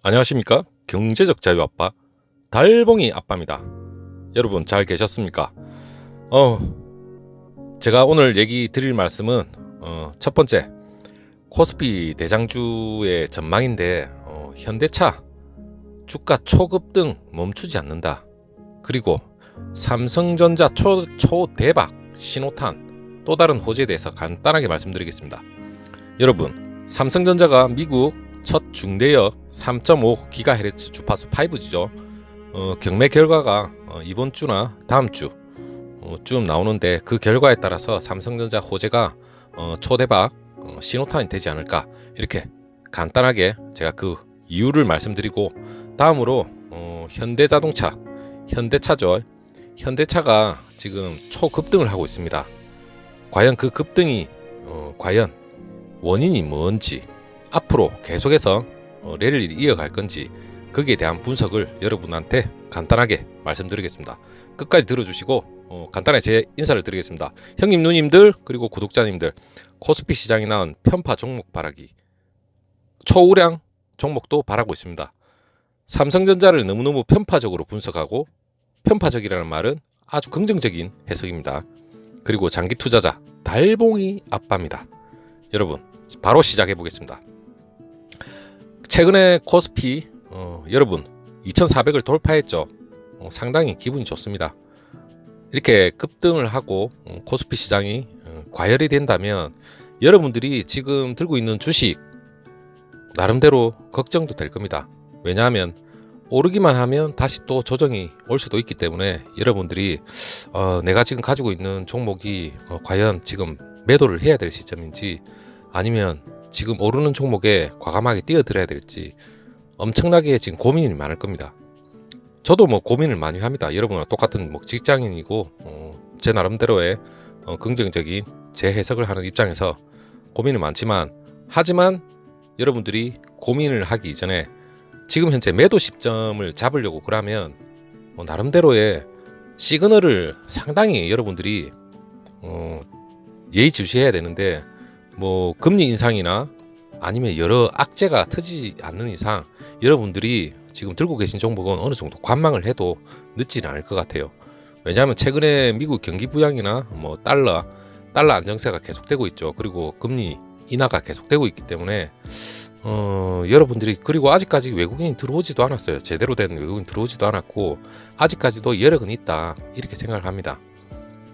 안녕하십니까? 경제적 자유 아빠 달봉이 아빠입니다. 여러분 잘 계셨습니까? 어 제가 오늘 얘기 드릴 말씀은 어, 첫 번째 코스피 대장주의 전망인데 어, 현대차 주가 초급 등 멈추지 않는다. 그리고 삼성전자 초, 초대박 신호탄 또 다른 호재에 대해서 간단하게 말씀드리겠습니다. 여러분 삼성전자가 미국 첫 중대역 3.5GHz 주파수 5G죠. 어, 경매 결과가 어, 이번 주나 다음 주 어, 쯤 나오는데 그 결과에 따라서 삼성전자 호재가 어, 초대박 어, 신호탄이 되지 않을까 이렇게 간단하게 제가 그 이유를 말씀드리고 다음으로 어, 현대자동차 현대차죠. 현대차가 지금 초급등을 하고 있습니다. 과연 그 급등이 어, 과연 원인이 뭔지 앞으로 계속해서 어, 랠리를 이어갈 건지 거기에 대한 분석을 여러분한테 간단하게 말씀드리겠습니다. 끝까지 들어주시고 어, 간단하게 제 인사를 드리겠습니다. 형님 누님들 그리고 구독자님들 코스피 시장이 낳은 편파 종목 바라기 초우량 종목도 바라고 있습니다. 삼성전자를 너무너무 편파적으로 분석하고 편파적이라는 말은 아주 긍정적인 해석입니다. 그리고 장기 투자자 달봉이 아빠입니다. 여러분 바로 시작해 보겠습니다. 최근에 코스피 어, 여러분 2,400을 돌파했죠. 어, 상당히 기분이 좋습니다. 이렇게 급등을 하고 어, 코스피 시장이 어, 과열이 된다면 여러분들이 지금 들고 있는 주식 나름대로 걱정도 될 겁니다. 왜냐하면 오르기만 하면 다시 또 조정이 올 수도 있기 때문에 여러분들이 어, 내가 지금 가지고 있는 종목이 어, 과연 지금 매도를 해야 될 시점인지 아니면 지금 오르는 종목에 과감하게 뛰어들어야 될지 엄청나게 지금 고민이 많을 겁니다. 저도 뭐 고민을 많이 합니다. 여러분과 똑같은 뭐 직장인이고 어, 제 나름대로의 어, 긍정적인 재 해석을 하는 입장에서 고민이 많지만 하지만 여러분들이 고민을 하기 이전에 지금 현재 매도 시점을 잡으려고 그러면 뭐 나름대로의 시그널을 상당히 여러분들이 어, 예의주시해야 되는데 뭐 금리 인상이나 아니면 여러 악재가 터지지 않는 이상 여러분들이 지금 들고 계신 종목은 어느 정도 관망을 해도 늦지는 않을 것 같아요. 왜냐하면 최근에 미국 경기 부양이나 뭐 달러 달러 안정세가 계속되고 있죠. 그리고 금리 인하가 계속되고 있기 때문에 어, 여러분들이 그리고 아직까지 외국인이 들어오지도 않았어요. 제대로 된 외국인 들어오지도 않았고 아직까지도 여력은 있다 이렇게 생각을 합니다.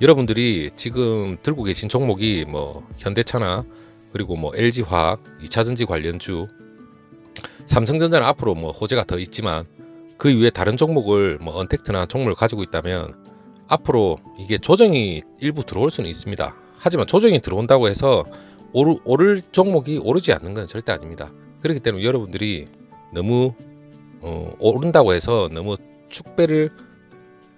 여러분들이 지금 들고 계신 종목이 뭐 현대차나 그리고 뭐 LG화학, 2차전지 관련주, 삼성전자는 앞으로 뭐 호재가 더 있지만 그 이외에 다른 종목을 뭐 언택트나 종목을 가지고 있다면 앞으로 이게 조정이 일부 들어올 수는 있습니다. 하지만 조정이 들어온다고 해서 오르, 오를 종목이 오르지 않는 건 절대 아닙니다. 그렇기 때문에 여러분들이 너무 어, 오른다고 해서 너무 축배를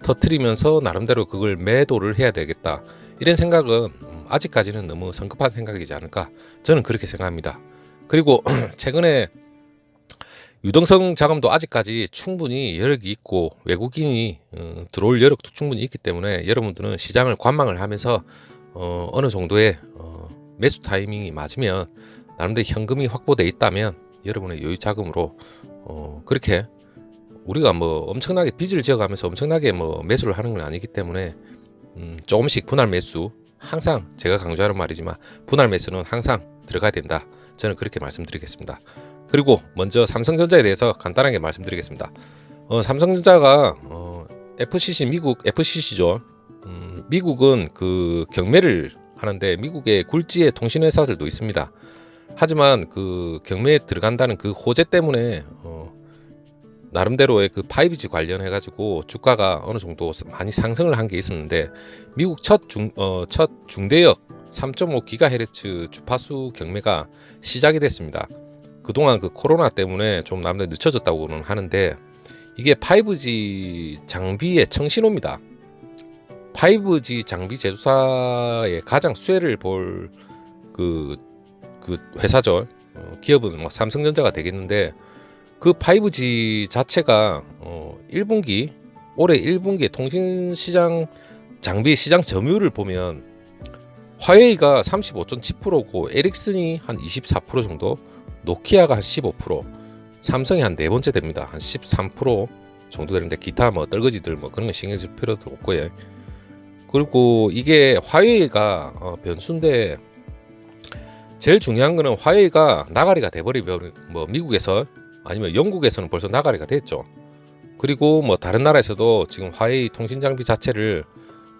터트리면서 나름대로 그걸 매도를 해야 되겠다 이런 생각은 음, 아직까지는 너무 성급한 생각이지 않을까 저는 그렇게 생각합니다. 그리고 최근에 유동성 자금도 아직까지 충분히 여력이 있고 외국인이 어, 들어올 여력도 충분히 있기 때문에 여러분들은 시장을 관망을 하면서 어, 어느 정도의 어, 매수 타이밍이 맞으면 나름대로 현금이 확보돼 있다면 여러분의 여유 자금으로 어, 그렇게 우리가 뭐 엄청나게 빚을 지어가면서 엄청나게 뭐 매수를 하는 건 아니기 때문에 음, 조금씩 분할 매수 항상 제가 강조하는 말이지만 분할 매수는 항상 들어가야 된다. 저는 그렇게 말씀드리겠습니다. 그리고 먼저 삼성전자에 대해서 간단하게 말씀드리겠습니다. 어, 삼성전자가 어, FCC 미국 FCC죠. 음, 미국은 그 경매를 하는데 미국의 굴지의 통신회사들도 있습니다. 하지만 그 경매에 들어간다는 그 호재 때문에 어, 나름대로의 그 5G 관련해 가지고 주가가 어느 정도 많이 상승을 한 게 있었는데 미국 첫 중 어, 첫 중대역 3.5GHz 주파수 경매가 시작이 됐습니다. 그동안 그 코로나 때문에 좀 남들 늦춰졌다고는 하는데 이게 5G 장비의 청신호입니다. 5G 장비 제조사의 가장 수혜를 볼그 그 회사죠. 어, 기업은 뭐 삼성전자가 되겠는데 그 5G 자체가 어 1분기 올해 1분기 통신 시장 장비 시장 점유율을 보면 화웨이가 35.7%고 에릭슨이 한 24% 정도, 노키아가 한 15%, 삼성이 한 네 번째 됩니다. 한 13% 정도 되는데 기타 뭐 떨거지들 뭐 그런 거 신경 쓸 필요도 없고요. 그리고 이게 화웨이가 어, 변수인데 제일 중요한 거는 화웨이가 나가리가 돼버리면 뭐 미국에서 아니면 영국에서는 벌써 나가리가 됐죠. 그리고 뭐 다른 나라에서도 지금 화웨이 통신 장비 자체를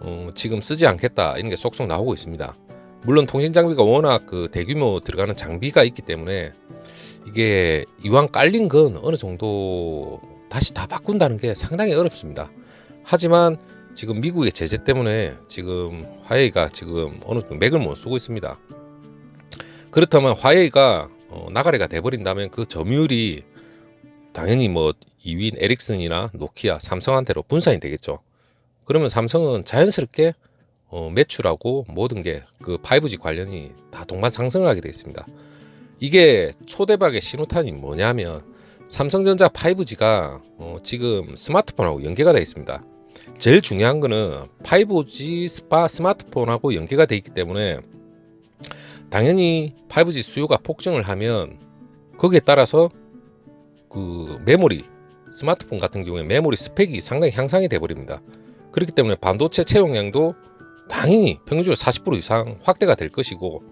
어, 지금 쓰지 않겠다 이런 게 속속 나오고 있습니다. 물론 통신 장비가 워낙 그 대규모 들어가는 장비가 있기 때문에 이게 이왕 깔린 건 어느 정도 다시 다 바꾼다는 게 상당히 어렵습니다. 하지만 지금 미국의 제재 때문에 지금 화웨이가 지금 어느 정도 맥을 못 쓰고 있습니다. 그렇다면 화웨이가 어, 나가리가 돼버린다면 그 점유율이 당연히 뭐 2위인 에릭슨이나 노키아, 삼성한테로 분산이 되겠죠. 그러면 삼성은 자연스럽게 어, 매출하고 모든 게 그 5G 관련이 다 동반 상승을 하게 되어 있습니다. 이게 초대박의 신호탄이 뭐냐면 삼성전자 5G가 어, 지금 스마트폰하고 연계가 되어 있습니다. 제일 중요한 거는 5G 스파 스마트폰하고 연계가 되어 있기 때문에 당연히 5G 수요가 폭증을 하면 거기에 따라서 그 메모리 스마트폰 같은 경우에 메모리 스펙이 상당히 향상이 돼 버립니다. 그렇기 때문에 반도체 채용량도 당연히 평균적으로 40% 이상 확대가 될 것이고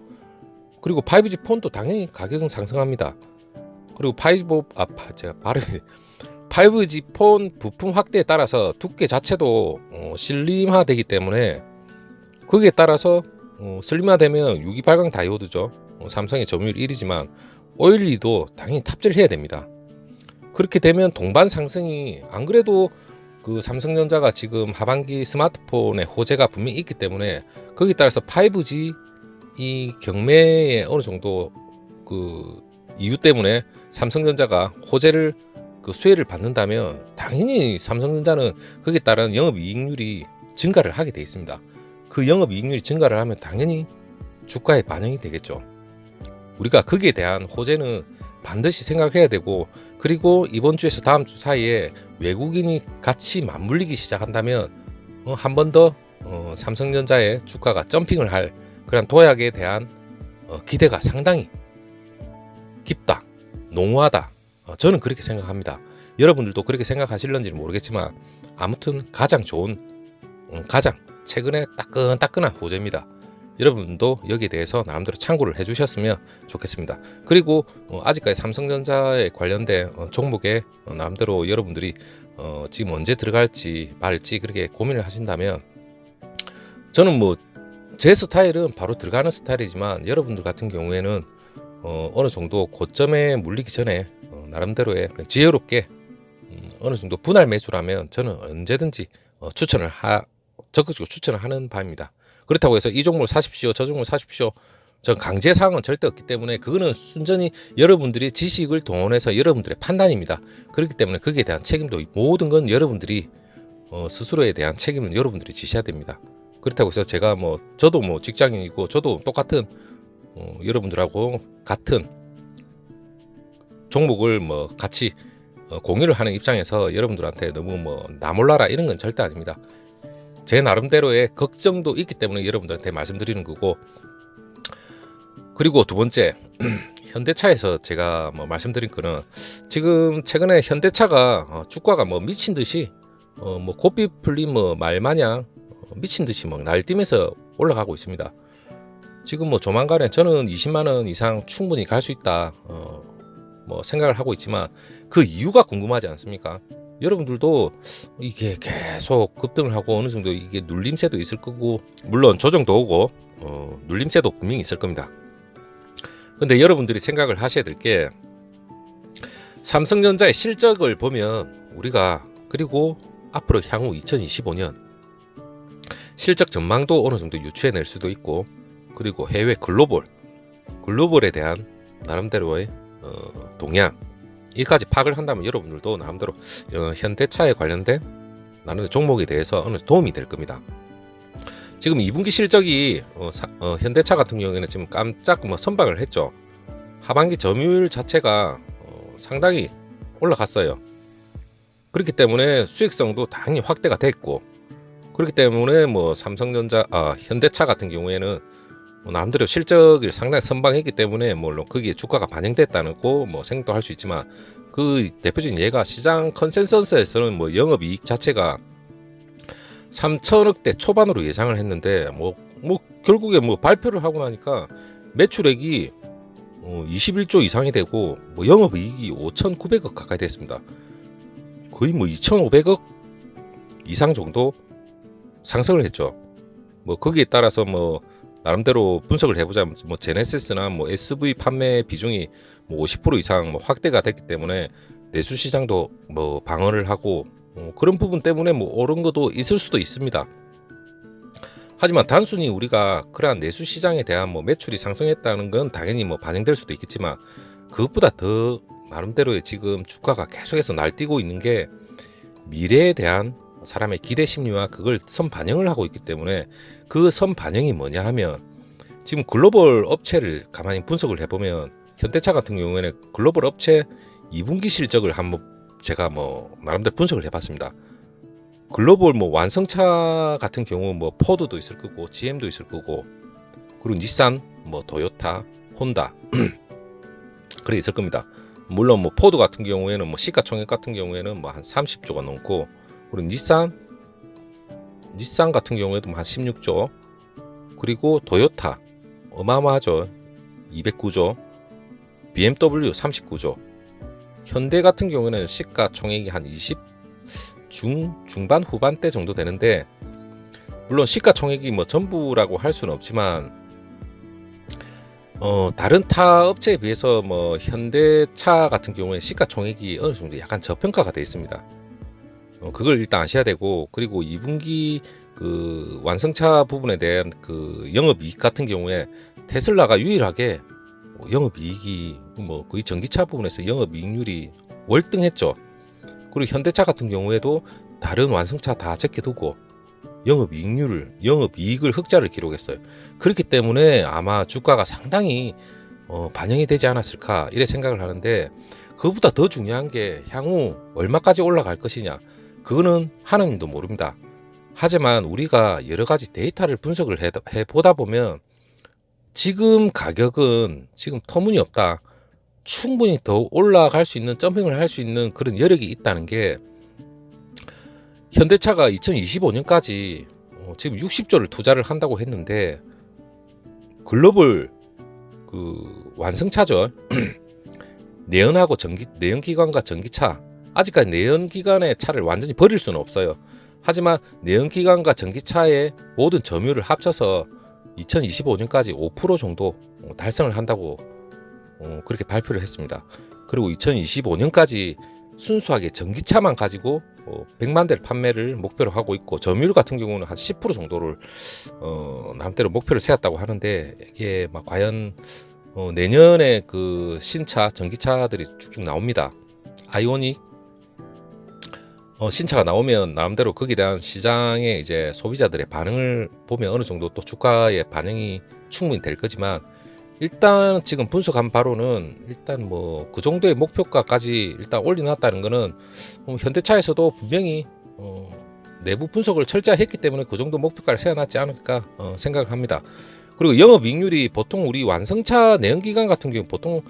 그리고 5G 폰도 당연히 가격은 상승합니다. 그리고 5G 아 파- 제가 발음이 5G 폰 부품 확대에 따라서 두께 자체도 어, 슬림화되기 때문에 거기에 따라서 어, 슬림화되면 유기 발광 다이오드죠. 어, 삼성의 점유율 1위지만 오일리도 당연히 탑재를 해야 됩니다. 그렇게 되면 동반 상승이 안 그래도 그 삼성전자가 지금 하반기 스마트폰에 호재가 분명히 있기 때문에 거기에 따라서 5G 이 경매에 어느 정도 그 이유 때문에 삼성전자가 호재를 그 수혜를 받는다면 당연히 삼성전자는 거기에 따른 영업이익률이 증가를 하게 돼 있습니다. 그 영업이익률이 증가를 하면 당연히 주가에 반영이 되겠죠. 우리가 거기에 대한 호재는 반드시 생각해야 되고 그리고 이번 주에서 다음 주 사이에 외국인이 같이 맞물리기 시작한다면 어, 한번 더 어, 삼성전자의 주가가 점핑을 할 그런 도약에 대한 어, 기대가 상당히 깊다, 농후하다. 어, 저는 그렇게 생각합니다. 여러분들도 그렇게 생각하실런지는 모르겠지만 아무튼 가장 좋은, 음, 가장 최근에 따끈따끈한 호재입니다. 여러분도 여기에 대해서 나름대로 참고를 해주셨으면 좋겠습니다. 그리고 어, 아직까지 삼성전자에 관련된 어, 종목에 어, 나름대로 여러분들이 어, 지금 언제 들어갈지 말지 그렇게 고민을 하신다면 저는 뭐 제 스타일은 바로 들어가는 스타일이지만 여러분들 같은 경우에는 어, 어느 정도 고점에 물리기 전에 어, 나름대로의 지혜롭게 음, 어느 정도 분할 매수라면 저는 언제든지 어, 추천을 하 적극적으로 추천을 하는 바입니다. 그렇다고 해서 이 종목을 사십시오, 저 종목을 사십시오. 전 강제 사항은 절대 없기 때문에 그거는 순전히 여러분들이 지식을 동원해서 여러분들의 판단입니다. 그렇기 때문에 거기에 대한 책임도 모든 건 여러분들이 어, 스스로에 대한 책임은 여러분들이 지셔야 됩니다. 그렇다고 해서 제가 뭐 저도 뭐 직장인이고 저도 똑같은 어, 여러분들하고 같은 종목을 뭐 같이 어, 공유를 하는 입장에서 여러분들한테 너무 뭐 나몰라라 이런 건 절대 아닙니다. 제 나름대로의 걱정도 있기 때문에 여러분들한테 말씀드리는 거고 그리고 두 번째 현대차에서 제가 뭐 말씀드린 거는 지금 최근에 현대차가 어, 주가가 뭐 미친 듯이 어, 뭐 고삐 풀린 뭐 말마냥 어, 미친 듯이 막 날뛰면서 올라가고 있습니다. 지금 뭐 조만간에 저는 20만 원 이상 충분히 갈 수 있다 어, 뭐 생각을 하고 있지만 그 이유가 궁금하지 않습니까? 여러분들도 이게 계속 급등을 하고 어느 정도 이게 눌림세도 있을 거고 물론 조정도 오고 어, 눌림세도 분명히 있을 겁니다. 근데 여러분들이 생각을 하셔야 될 게 삼성전자의 실적을 보면 우리가 그리고 앞으로 향후 2025년 실적 전망도 어느 정도 유추해 낼 수도 있고 그리고 해외 글로벌 글로벌에 대한 나름대로의 어, 동향 이까지 파악을 한다면 여러분들도 나름대로 어, 현대차에 관련된 나는 종목에 대해서 어느 도움이 될 겁니다. 지금 2분기 실적이 어, 사- 어, 현대차 같은 경우에는 지금 깜짝 뭐 선방을 했죠. 하반기 점유율 자체가 어, 상당히 올라갔어요. 그렇기 때문에 수익성도 당연히 확대가 됐고 그렇기 때문에 뭐 삼성전자, 아, 현대차 같은 경우에는 뭐 나름대로 실적을 상당히 선방했기 때문에 물론 거기에 주가가 반영됐다는 거뭐 생각도 할 수 있지만 그 대표적인 예가 시장 컨센서스에서는 뭐 영업이익 자체가 3천억대 초반으로 예상을 했는데 뭐, 뭐 결국에 뭐 발표를 하고 나니까 매출액이 어, 21조 이상이 되고 뭐 영업이익이 5,900억 가까이 됐습니다. 거의 뭐 2,500억 이상 정도 상승을 했죠. 뭐 거기에 따라서 뭐 나름대로 분석을 해보자면 뭐 제네시스나 뭐 SV 판매 비중이 뭐 50% 이상 뭐 확대가 됐기 때문에 내수 시장도 뭐 방어를 하고 어, 그런 부분 때문에 뭐 오른 것도 있을 수도 있습니다. 하지만 단순히 우리가 그러한 내수 시장에 대한 뭐 매출이 상승했다는 건 당연히 뭐 반영될 수도 있겠지만 그것보다 더 나름대로의 지금 주가가 계속해서 날뛰고 있는 게 미래에 대한 사람의 기대 심리와 그걸 선 반영을 하고 있기 때문에 그 선 반영이 뭐냐 하면 지금 글로벌 업체를 가만히 분석을 해보면 현대차 같은 경우에는 글로벌 업체 2분기 실적을 한번 제가 뭐 나름대로 분석을 해봤습니다. 글로벌 뭐 완성차 같은 경우 뭐 포드도 있을 거고 GM도 있을 거고 그리고 닛산, 뭐 도요타, 혼다 그래 있을 겁니다. 물론 뭐 포드 같은 경우에는 뭐 시가총액 같은 경우에는 뭐 한 30조가 넘고 그리고 닛산 닛산 같은 경우에도 뭐한 16조 그리고 도요타 어마어마하죠 209조 BMW 39조 현대 같은 경우에는 시가총액이 한 20 중 중반 후반대 정도 되는데 물론 시가총액이 뭐 전부라고 할 수는 없지만 어 다른 타 업체에 비해서 뭐 현대차 같은 경우에 시가총액이 어느 정도 약간 저평가가 돼 있습니다. 어, 그걸 일단 아셔야 되고 그리고 2분기 그 완성차 부분에 대한 그 영업이익 같은 경우에 테슬라가 유일하게 뭐 영업이익이 뭐 거의 전기차 부분에서 영업이익률이 월등했죠. 그리고 현대차 같은 경우에도 다른 완성차 다 제껴두고 영업이익률을 영업이익을 흑자를 기록했어요. 그렇기 때문에 아마 주가가 상당히 어, 반영이 되지 않았을까 이래 생각을 하는데 그것보다 더 중요한 게 향후 얼마까지 올라갈 것이냐 그거는 하나님도 모릅니다. 하지만 우리가 여러 가지 데이터를 분석을 해, 해 보다 보면 지금 가격은 지금 터무니없다. 충분히 더 올라갈 수 있는 점핑을 할 수 있는 그런 여력이 있다는 게 현대차가 2025년까지 어, 지금 60조를 투자를 한다고 했는데 글로벌 그 완성차죠. 내연하고 전기 내연기관과 전기차 아직까지 내연 기관의 차를 완전히 버릴 수는 없어요. 하지만 내연 기관과 전기차의 모든 점유를 합쳐서 2025년까지 5% 정도 어, 달성을 한다고 어, 그렇게 발표를 했습니다. 그리고 2025년까지 순수하게 전기차만 가지고 어, 100만 대를 판매를 목표로 하고 있고 점유율 같은 경우는 한 10% 정도를 어, 남대로 목표를 세웠다고 하는데 이게 막 과연 어, 내년에 그 신차 전기차들이 쭉쭉 나옵니다. 아이오닉 어, 신차가 나오면 나름대로 거기에 대한 시장의 이제 소비자들의 반응을 보면 어느 정도 또 주가의 반영이 충분히 될 거지만 일단 지금 분석한 바로는 일단 뭐 그 정도의 목표가까지 일단 올려놨다는 거는 어, 현대차에서도 분명히 어, 내부 분석을 철저히 했기 때문에 그 정도 목표가를 세워놨지 않을까 어, 생각을 합니다. 그리고 영업이익률이 보통 우리 완성차 내연기관 같은 경우 보통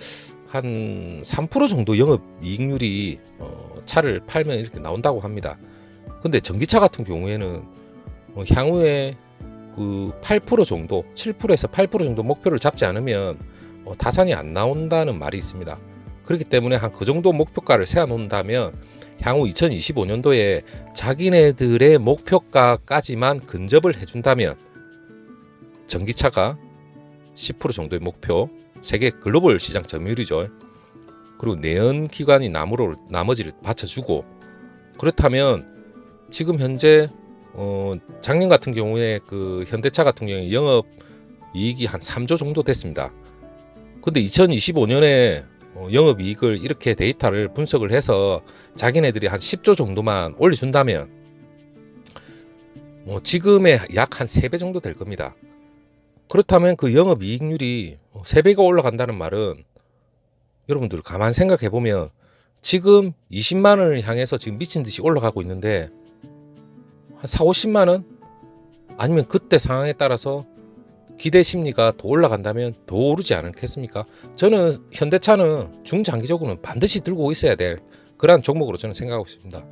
한 3% 정도 영업이익률이 어, 차를 팔면 이렇게 나온다고 합니다. 근데 전기차 같은 경우에는 어, 향후에 그 8% 정도, 7%에서 8% 정도 목표를 잡지 않으면 어, 타산이 안 나온다는 말이 있습니다. 그렇기 때문에 한 그 정도 목표가를 세워 놓는다면 향후 2025년도에 자기네들의 목표가까지만 근접을 해준다면 전기차가 10% 정도의 목표, 세계 글로벌 시장 점유율이죠. 그리고 내연 기관이 나무로 나머지를 받쳐주고 그렇다면 지금 현재 어, 작년 같은 경우에 그 현대차 같은 경우에 영업 이익이 한 3조 정도 됐습니다. 근데 2025년에 어, 영업 이익을 이렇게 데이터를 분석을 해서 자기네들이 한 10조 정도만 올려준다면 어, 지금의 약 한 3배 정도 될 겁니다. 그렇다면 그 영업 이익률이 3배가 올라간다는 말은 여러분들 가만 생각해 보면 지금 20만 원을 향해서 지금 미친 듯이 올라가고 있는데 한 4, 50만 원 아니면 그때 상황에 따라서 기대 심리가 더 올라간다면 더 오르지 않겠습니까? 저는 현대차는 중장기적으로는 반드시 들고 있어야 될 그러한 종목으로 저는 생각하고 있습니다.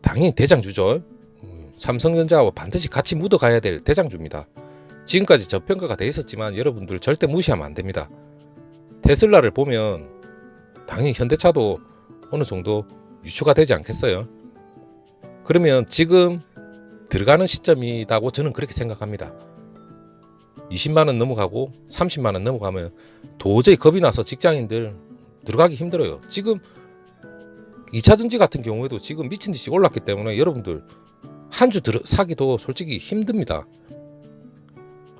당연히 대장주죠. 음, 삼성전자와 반드시 같이 묻어가야 될 대장주입니다. 지금까지 저평가가 돼 있었지만 여러분들 절대 무시하면 안 됩니다. 테슬라를 보면 당연히 현대차도 어느 정도 유추가 되지 않겠어요? 그러면 지금 들어가는 시점이라고 저는 그렇게 생각합니다. 20만 원 넘어가고 30만 원 넘어가면 도저히 겁이 나서 직장인들 들어가기 힘들어요. 지금 2차 전지 같은 경우에도 지금 미친 듯이 올랐기 때문에 여러분들 한 주 사기도 솔직히 힘듭니다.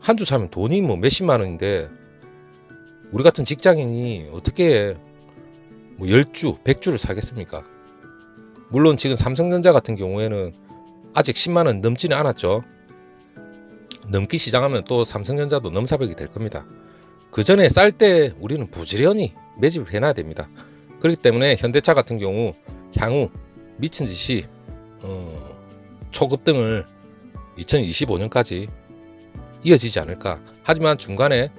한 주 사면 돈이 뭐 몇십만 원인데 우리 같은 직장인이 어떻게 뭐 10주, 100주를 사겠습니까? 물론 지금 삼성전자 같은 경우에는 아직 10만 원 넘지는 않았죠. 넘기 시작하면 또 삼성전자도 넘사벽이 될 겁니다. 그 전에 쌀 때 우리는 부지런히 매집을 해놔야 됩니다. 그렇기 때문에 현대차 같은 경우 향후 미친 듯이 어, 초급 등을 2025년까지 이어지지 않을까. 하지만 중간에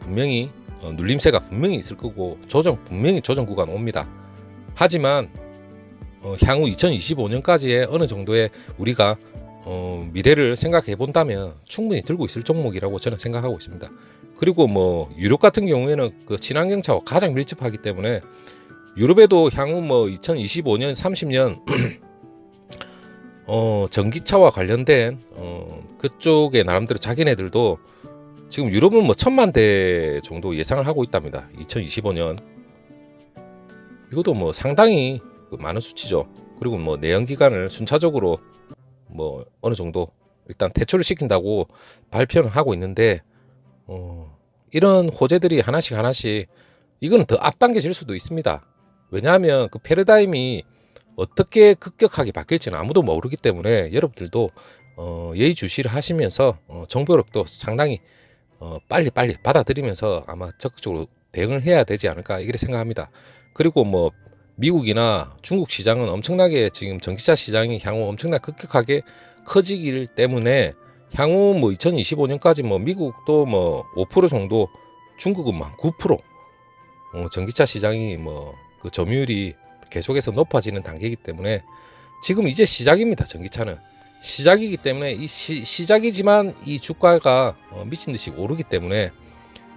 분명히 어, 눌림세가 분명히 있을 거고 조정 분명히 조정 구간 옵니다. 하지만 어, 향후 2025년까지의 어느 정도의 우리가 어, 미래를 생각해 본다면 충분히 들고 있을 종목이라고 저는 생각하고 있습니다. 그리고 뭐 유럽 같은 경우에는 그 친환경 차와 가장 밀집하기 때문에 유럽에도 향후 뭐 2025년, 30년 어, 전기차와 관련된 어, 그쪽에 나름대로 자기네들도 지금 유럽은 뭐 천만 대 정도 예상을 하고 있답니다. 2025년 이것도 뭐 상당히 그 많은 수치죠. 그리고 뭐 내연 기관을 순차적으로 뭐 어느 정도 일단 퇴출을 시킨다고 발표는 하고 있는데 어, 이런 호재들이 하나씩 하나씩 이거는 더 앞당겨질 수도 있습니다. 왜냐하면 그 패러다임이 어떻게 급격하게 바뀔지는 아무도 모르기 때문에 여러분들도 어, 예의주시를 하시면서 어, 정보력도 상당히 어, 빨리 빨리 받아들이면서 아마 적극적으로 대응을 해야 되지 않을까 이렇게 생각합니다. 그리고 뭐 미국이나 중국 시장은 엄청나게 지금 전기차 시장이 향후 엄청나게 급격하게 커지기 때문에 향후 뭐 2025년까지 뭐 미국도 뭐 5% 정도 중국은 막9% 어, 전기차 시장이 뭐 그 점유율이 계속해서 높아지는 단계이기 때문에 지금 이제 시작입니다 전기차는 시작이기 때문에 이 시, 시작이지만 이 주가가 어, 미친 듯이 오르기 때문에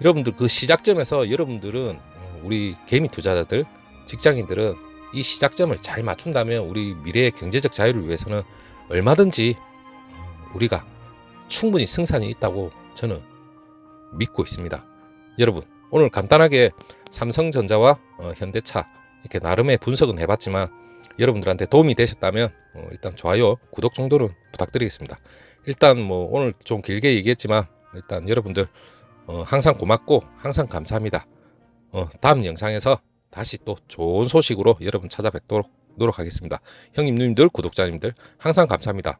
여러분들 그 시작점에서 여러분들은 어, 우리 개미 투자자들 직장인들은 이 시작점을 잘 맞춘다면 우리 미래의 경제적 자유를 위해서는 얼마든지 어, 우리가 충분히 승산이 있다고 저는 믿고 있습니다. 여러분 오늘 간단하게 삼성전자와 어, 현대차 이렇게 나름의 분석은 해봤지만 여러분들한테 도움이 되셨다면 어, 일단 좋아요, 구독 정도는 부탁드리겠습니다. 일단 뭐 오늘 좀 길게 얘기했지만 일단 여러분들 어, 항상 고맙고 항상 감사합니다. 어, 다음 영상에서 다시 또 좋은 소식으로 여러분 찾아뵙도록 노력하겠습니다. 형님, 누님들, 구독자님들 항상 감사합니다.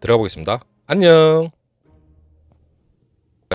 들어가 보겠습니다. 안녕.